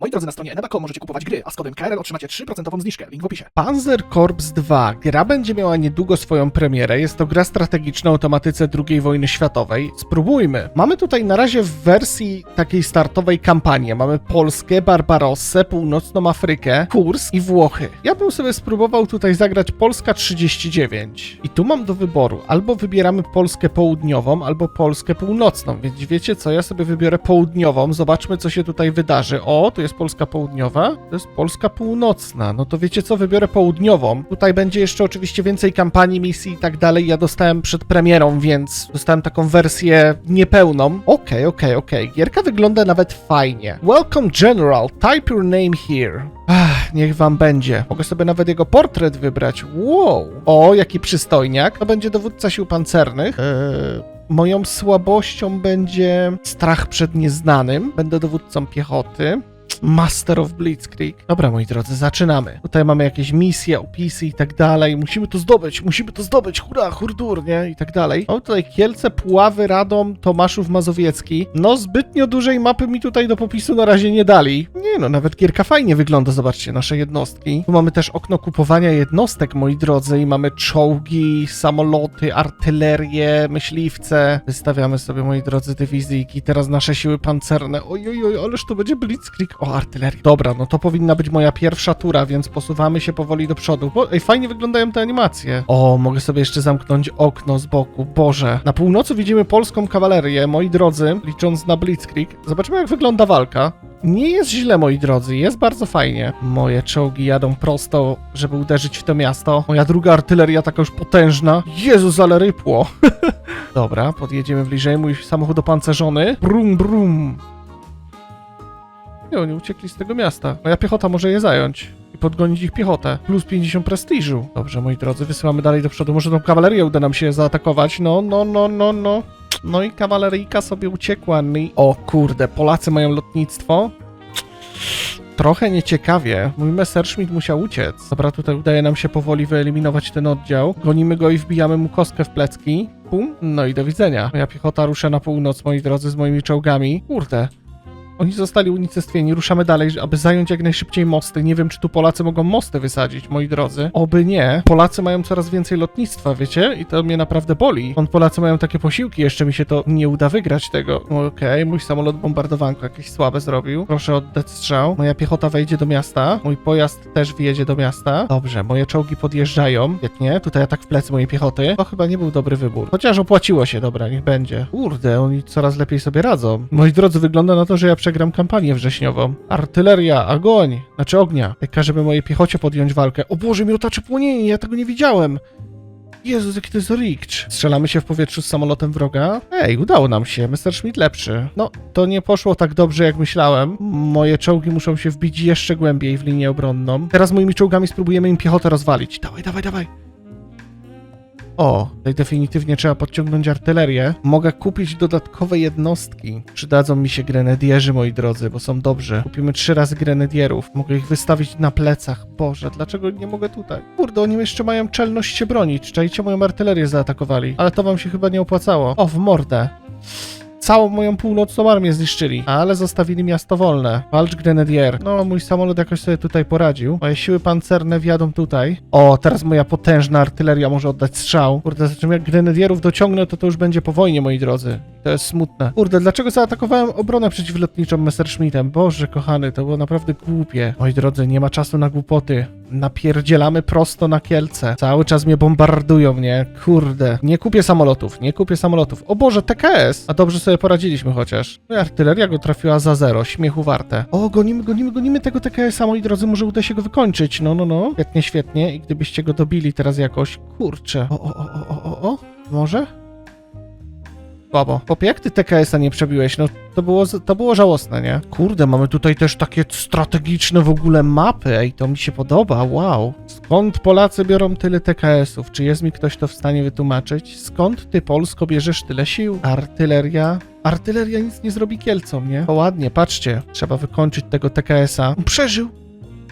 Moi drodzy, na stronie eneba.com możecie kupować gry, a z kodem KRL otrzymacie 3% zniżkę. Link w opisie. Panzer Corps 2. Gra będzie miała niedługo swoją premierę. Jest to gra strategiczna o tematyce II wojny światowej. Spróbujmy. Mamy tutaj na razie w wersji takiej startowej kampanię. Mamy Polskę, Barbarossę, Północną Afrykę, Kurs i Włochy. Ja bym sobie spróbował tutaj zagrać Polska 39. I tu mam do wyboru. Albo wybieramy Polskę południową, albo Polskę północną. Więc wiecie co? Ja sobie wybiorę południową. Zobaczmy, co się tutaj wydarzy. O, tu jest Polska południowa, to jest Polska północna. No to wiecie co? Wybiorę południową. Tutaj będzie jeszcze oczywiście więcej kampanii, misji i tak dalej. Ja dostałem przed premierą, więc dostałem taką wersję niepełną. Okej, okej, okej. Gierka wygląda nawet fajnie. Welcome General, type your name here. Ach, niech wam będzie. Mogę sobie nawet jego portret wybrać. Wow. O, jaki przystojniak. To będzie dowódca sił pancernych. Eee... Moją słabością będzie strach przed nieznanym. Będę dowódcą piechoty. Master of Blitzkrieg. Dobra, moi drodzy, zaczynamy. Tutaj mamy jakieś misje, opisy i tak dalej. Musimy to zdobyć, musimy to zdobyć, hurra, hurdur, nie? I tak dalej. Mamy tutaj Kielce, Puławy, Radom, Tomaszów Mazowiecki. No, zbytnio dużej mapy mi tutaj do popisu na razie nie dali. Nie no, nawet gierka fajnie wygląda, zobaczcie, nasze jednostki. Tu mamy też okno kupowania jednostek, moi drodzy, i mamy czołgi, samoloty, artylerię, myśliwce. Wystawiamy sobie, moi drodzy, dywizyjki. Teraz nasze siły pancerne. Oj, oj, oj, ależ to będzie Blitzkrieg. O, artyleria. Dobra, no to powinna być moja pierwsza tura, więc posuwamy się powoli do przodu. Bo, ej, fajnie wyglądają te animacje. O, mogę sobie jeszcze zamknąć okno z boku. Boże. Na północy widzimy polską kawalerię, moi drodzy, licząc na Blitzkrieg. Zobaczymy, jak wygląda walka. Nie jest źle, moi drodzy, jest bardzo fajnie. Moje czołgi jadą prosto, żeby uderzyć w to miasto. Moja druga artyleria taka już potężna. Jezus, ale rypło. Dobra, podjedziemy bliżej. Mój samochód opancerzony. Brum, brum. Nie, oni uciekli z tego miasta. Moja piechota może je zająć i podgonić ich piechotę. Plus 50 prestiżu. Dobrze, moi drodzy, wysyłamy dalej do przodu. Może tą kawalerię uda nam się zaatakować. No, no, no, no, no. No i kawaleryjka sobie uciekła. I... O kurde, Polacy mają lotnictwo. Trochę nieciekawie. Mój Messerschmitt musiał uciec. Dobra, tutaj udaje nam się powoli wyeliminować ten oddział. Gonimy go i wbijamy mu kostkę w plecki. Pum. No i do widzenia. Moja piechota rusza na północ, moi drodzy, z moimi czołgami. Kurde. Oni zostali unicestwieni, ruszamy dalej, aby zająć jak najszybciej mosty. Nie wiem, czy tu Polacy mogą mosty wysadzić, moi drodzy. Oby nie. Polacy mają coraz więcej lotnictwa, wiecie? I to mnie naprawdę boli. On Polacy mają takie posiłki, jeszcze mi się to nie uda wygrać tego. Okej, mój samolot bombardowanko jakieś słabe zrobił. Proszę oddać strzał. Moja piechota wejdzie do miasta. Mój pojazd też wjedzie do miasta. Dobrze, moje czołgi podjeżdżają. Świetnie, tutaj atak w plecy mojej piechoty. To chyba nie był dobry wybór. Chociaż opłaciło się, dobra, niech będzie. Kurde, oni coraz lepiej sobie radzą. Moi drodzy, wygląda na to, że ja przegram kampanię wrześniową. Artyleria, ogoń, znaczy ognia. Każemy mojej piechocie podjąć walkę. O Boże, miotacze płomieni, ja tego nie widziałem. Jezus, jaki to jest rikcz. Strzelamy się w powietrzu z samolotem wroga. Ej, udało nam się, Messerschmitt lepszy. No, to nie poszło tak dobrze, jak myślałem. Moje czołgi muszą się wbić jeszcze głębiej w linię obronną. Teraz moimi czołgami spróbujemy im piechotę rozwalić. Dawaj, dawaj, dawaj. O, tutaj definitywnie trzeba podciągnąć artylerię. Mogę kupić dodatkowe jednostki. Przydadzą mi się grenadierzy, moi drodzy, bo są dobrzy. Kupimy trzy razy grenadierów. Mogę ich wystawić na plecach. Boże, dlaczego nie mogę tutaj? Kurde, oni jeszcze mają czelność się bronić. Czajcie, moją artylerię zaatakowali. Ale to wam się chyba nie opłacało. O, w mordę. Całą moją północną armię zniszczyli, ale zostawili miasto wolne. Walcz Grenadier. No, mój samolot jakoś sobie tutaj poradził. Moje siły pancerne wjadą tutaj. O, teraz moja potężna artyleria może oddać strzał. Kurde, zatem jak Grenadierów dociągnę, to to już będzie po wojnie, moi drodzy. To jest smutne. Kurde, dlaczego zaatakowałem obronę przeciwlotniczą Messerschmittem? Boże, kochany, to było naprawdę głupie. Moi drodzy, nie ma czasu na głupoty. Napierdzielamy prosto na Kielce. Cały czas mnie bombardują, nie? Kurde. Nie kupię samolotów, nie kupię samolotów. O Boże, TKS! A dobrze sobie poradziliśmy chociaż. No artyleria go trafiła za zero, śmiechu warte. O, gonimy, gonimy, gonimy tego TKS-a, moi drodzy, może uda się go wykończyć. No, no, no. Świetnie, świetnie. I gdybyście go dobili teraz jakoś, kurczę. O, o, o, o, o, o. Może? Słabo. Popie, jak ty TKS-a nie przebiłeś? No to było, to było żałosne, nie? Kurde, mamy tutaj też takie strategiczne w ogóle mapy. Ej, to mi się podoba, wow. Skąd Polacy biorą tyle TKS-ów? Czy jest mi ktoś to w stanie wytłumaczyć? Skąd ty, Polsko, bierzesz tyle sił? Artyleria? Artyleria nic nie zrobi Kielcom, nie? To ładnie, patrzcie. Trzeba wykończyć tego TKS-a. Przeżył!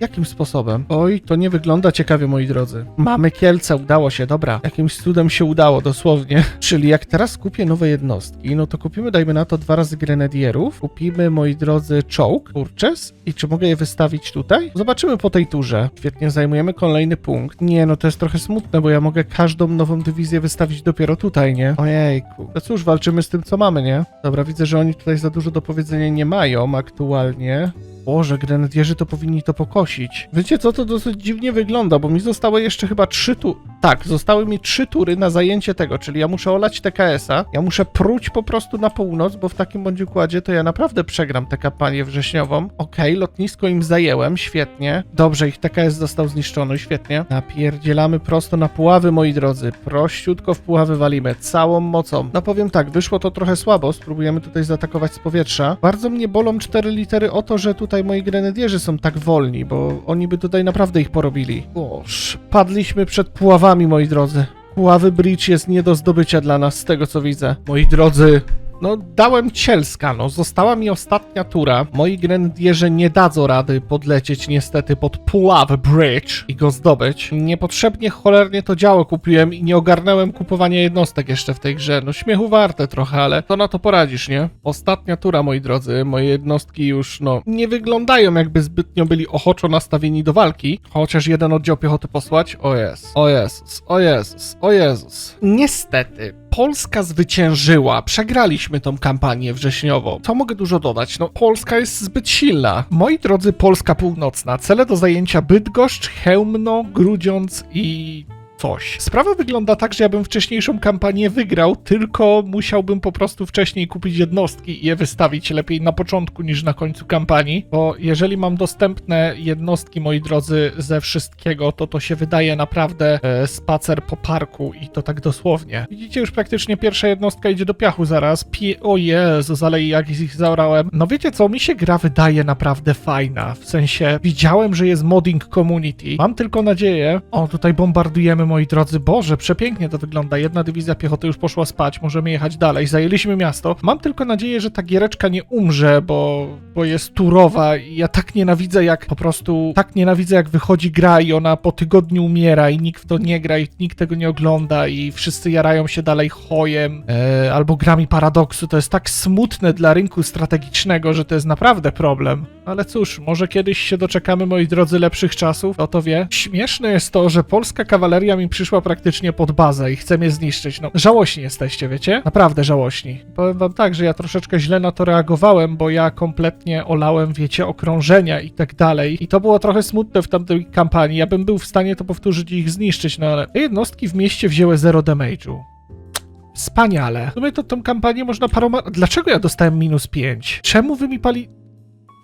Jakim sposobem? Oj, to nie wygląda ciekawie, moi drodzy. Mamy Kielce, udało się, dobra. Jakimś cudem się udało, dosłownie. Czyli jak teraz kupię nowe jednostki, no to kupimy, dajmy na to, dwa razy grenadierów. Kupimy, moi drodzy, czołg, kurczes. I czy mogę je wystawić tutaj? Zobaczymy po tej turze. Świetnie, zajmujemy kolejny punkt. Nie, no to jest trochę smutne, bo ja mogę każdą nową dywizję wystawić dopiero tutaj, nie? Ojejku. No cóż, walczymy z tym, co mamy, nie? Dobra, widzę, że oni tutaj za dużo do powiedzenia nie mają aktualnie. Boże, grenadierzy to powinni to pokosić. Wiecie co, to dosyć dziwnie wygląda, bo mi zostały jeszcze chyba trzy tu... Tak, zostały mi trzy tury na zajęcie tego, czyli ja muszę olać TKS-a, ja muszę pruć po prostu na północ, bo w takim bądź układzie to ja naprawdę przegram tę kampanię wrześniową. Okej, lotnisko im zajęłem, świetnie. Dobrze, ich TKS został zniszczony, świetnie. Napierdzielamy prosto na Puławy, moi drodzy. Prościutko w Puławy walimy, całą mocą. No powiem tak, wyszło to trochę słabo, spróbujemy tutaj zaatakować z powietrza. Bardzo mnie bolą cztery litery o to, że tutaj moi grenadierzy są tak wolni, bo oni by tutaj naprawdę ich porobili. Boż, padliśmy przed Puławami, moi drodzy. Puławy Bridge jest nie do zdobycia dla nas, z tego co widzę. Moi drodzy, no, dałem cielska, no. Została mi ostatnia tura. Moi grenadierze nie dadzą rady podlecieć niestety pod Puław Bridge i go zdobyć. Niepotrzebnie cholernie to działo kupiłem i nie ogarnąłem kupowania jednostek jeszcze w tej grze. No, śmiechu warte trochę, ale to na to poradzisz, nie? Ostatnia tura, moi drodzy. Moje jednostki już, no, nie wyglądają jakby zbytnio byli ochoczo nastawieni do walki. Chociaż jeden oddział piechoty posłać. O jest, o Jezus, o Jezus, o Jezus. Niestety, Polska zwyciężyła. Przegraliśmy tą kampanię wrześniową. Co mogę dużo dodać? No, Polska jest zbyt silna. Moi drodzy, Polska Północna. Cele do zajęcia Bydgoszcz, Chełmno, Grudziądz i coś. Sprawa wygląda tak, że ja bym wcześniejszą kampanię wygrał, tylko musiałbym po prostu wcześniej kupić jednostki i je wystawić lepiej na początku niż na końcu kampanii, bo jeżeli mam dostępne jednostki, moi drodzy, ze wszystkiego, to to się wydaje naprawdę e, spacer po parku i to tak dosłownie. Widzicie, już praktycznie pierwsza jednostka idzie do piachu zaraz. Pie o Jezu, zalej jak ich zaorałem. No wiecie co, mi się gra wydaje naprawdę fajna, w sensie widziałem, że jest modding community. Mam tylko nadzieję, o tutaj bombardujemy moi drodzy, Boże, przepięknie to wygląda. Jedna dywizja piechoty już poszła spać, możemy jechać dalej. Zajęliśmy miasto. Mam tylko nadzieję, że ta giereczka nie umrze, bo, bo jest turowa i ja tak nienawidzę, jak po prostu tak nienawidzę, jak wychodzi gra i ona po tygodniu umiera i nikt w to nie gra i nikt tego nie ogląda i wszyscy jarają się dalej chojem e, albo grami paradoksu. To jest tak smutne dla rynku strategicznego, że to jest naprawdę problem. Ale cóż, może kiedyś się doczekamy, moi drodzy, lepszych czasów, kto to wie. Śmieszne jest to, że polska kawaleria mi przyszła praktycznie pod bazę i chce mnie zniszczyć. No, żałośni jesteście, wiecie? Naprawdę żałośni. Powiem wam tak, że ja troszeczkę źle na to reagowałem, bo ja kompletnie olałem, wiecie, okrążenia i tak dalej. I to było trochę smutne w tamtej kampanii. Ja bym był w stanie to powtórzyć i ich zniszczyć, no ale te jednostki w mieście wzięły zero damage'u. Wspaniale. W sumie to tą kampanię można paroma... Dlaczego ja dostałem minus 5? Czemu wy mi pali...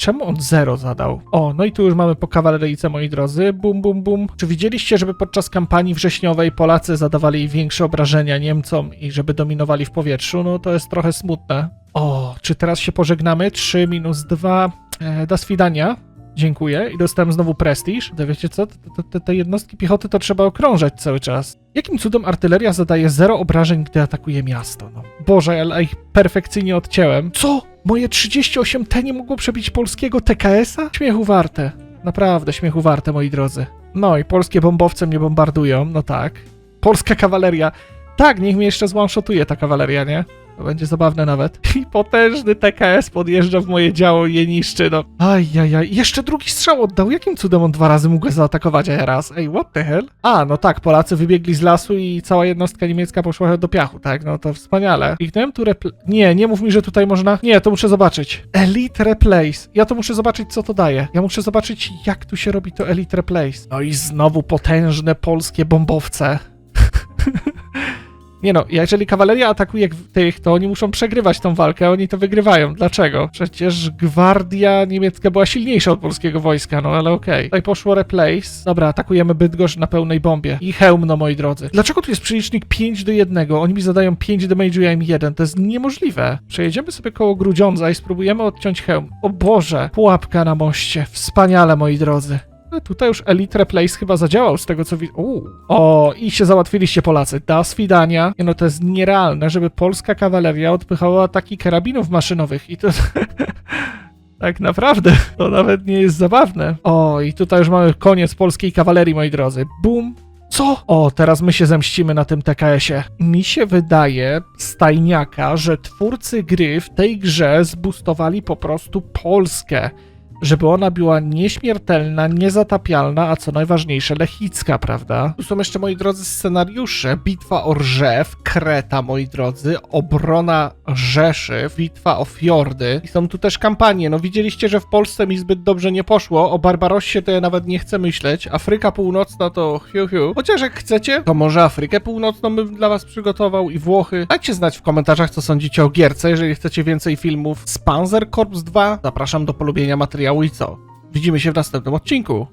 Czemu on 0 zadał? O, no i tu już mamy po kawaleryjce, moi drodzy. Bum, bum, bum. Czy widzieliście, żeby podczas kampanii wrześniowej Polacy zadawali większe obrażenia Niemcom i żeby dominowali w powietrzu? No to jest trochę smutne. O, czy teraz się pożegnamy? 3 minus 2. E, do swidania. Dziękuję. I dostałem znowu prestiż. To wiecie co? Te, te, te jednostki piechoty to trzeba okrążać cały czas. Jakim cudem artyleria zadaje zero obrażeń, gdy atakuje miasto? No. Boże, ale ich perfekcyjnie odcięłem. Co? Moje 38T nie mogło przebić polskiego TKS-a? Śmiechu warte. Naprawdę śmiechu warte, moi drodzy. No i polskie bombowce mnie bombardują, no tak. Polska kawaleria. Tak, niech mnie jeszcze zwanshotuje ta kawaleria, nie? To będzie zabawne nawet. I potężny TKS podjeżdża w moje działo i je niszczy, no. Ajajaj, jeszcze drugi strzał oddał. Jakim cudem on dwa razy mógł zaatakować, a ja raz? Ej, what the hell? A, no tak, Polacy wybiegli z lasu i cała jednostka niemiecka poszła do piachu, tak? No to wspaniale. Kliknąłem tu repl... Nie, nie mów mi, że tutaj można... Nie, to muszę zobaczyć. Elite Replace. Ja to muszę zobaczyć, co to daje. Ja muszę zobaczyć, jak tu się robi to Elite Replace. No i znowu potężne polskie bombowce. Nie no, jeżeli kawaleria atakuje tych, to oni muszą przegrywać tą walkę, oni to wygrywają. Dlaczego? Przecież gwardia niemiecka była silniejsza od polskiego wojska, no ale okej. Tutaj poszło replace. Dobra, atakujemy Bydgoszcz na pełnej bombie. I hełmno, moi drodzy. Dlaczego tu jest przelicznik 5 do 1? Oni mi zadają 5 damage'u, ja im 1. To jest niemożliwe. Przejedziemy sobie koło Grudziądza i spróbujemy odciąć hełm. O Boże, pułapka na moście. Wspaniale, moi drodzy. Tutaj już Elite Replace chyba zadziałał z tego co widzę. O, i się załatwiliście Polacy. Do swidania. Nie no, to jest nierealne, żeby polska kawaleria odpychała ataki karabinów maszynowych i to... Tak naprawdę, to nawet nie jest zabawne. O, i tutaj już mamy koniec polskiej kawalerii, moi drodzy. Bum. Co? O, teraz my się zemścimy na tym TKS-ie. Mi się wydaje, stajniaka, że twórcy gry w tej grze zbustowali po prostu Polskę. Żeby ona była nieśmiertelna, niezatapialna, a co najważniejsze, lechicka, prawda? Tu są jeszcze, moi drodzy, scenariusze. Bitwa o Rżew, Kreta, moi drodzy, obrona Rzeszy, bitwa o Fiordy. I są tu też kampanie. No widzieliście, że w Polsce mi zbyt dobrze nie poszło. O Barbarossie to ja nawet nie chcę myśleć. Afryka Północna to hiu hiu. Chociaż jak chcecie, to może Afrykę Północną bym dla was przygotował i Włochy. Dajcie znać w komentarzach, co sądzicie o gierce. Jeżeli chcecie więcej filmów z Panzer Corps 2, zapraszam do polubienia i co? Widzimy się w następnym odcinku.